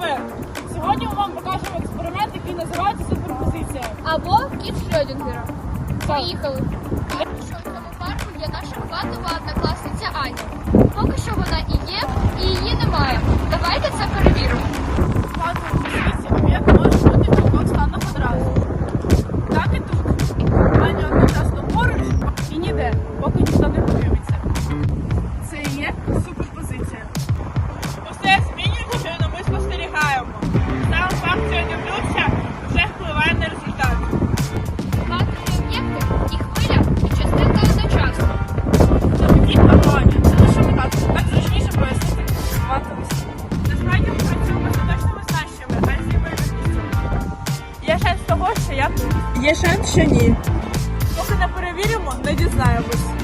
ТВ. Сьогодні ми вам покажемо експеримент, який називається суперпозиція. Або кіт Шрёдінгера. Поїхали. Що в цьому парку є наша квантова однокласниця Аня. Поки що вона і є, і її немає. Давайте це перевіримо. Позиція може бути в двох станах одразу. Так і тут. Аня одночасно поруч і ніде, поки ніхто не появиться. Це є суперпозиція. Того, що я. Є шанс, що ні. Поки не перевіримо, не дізнаємось.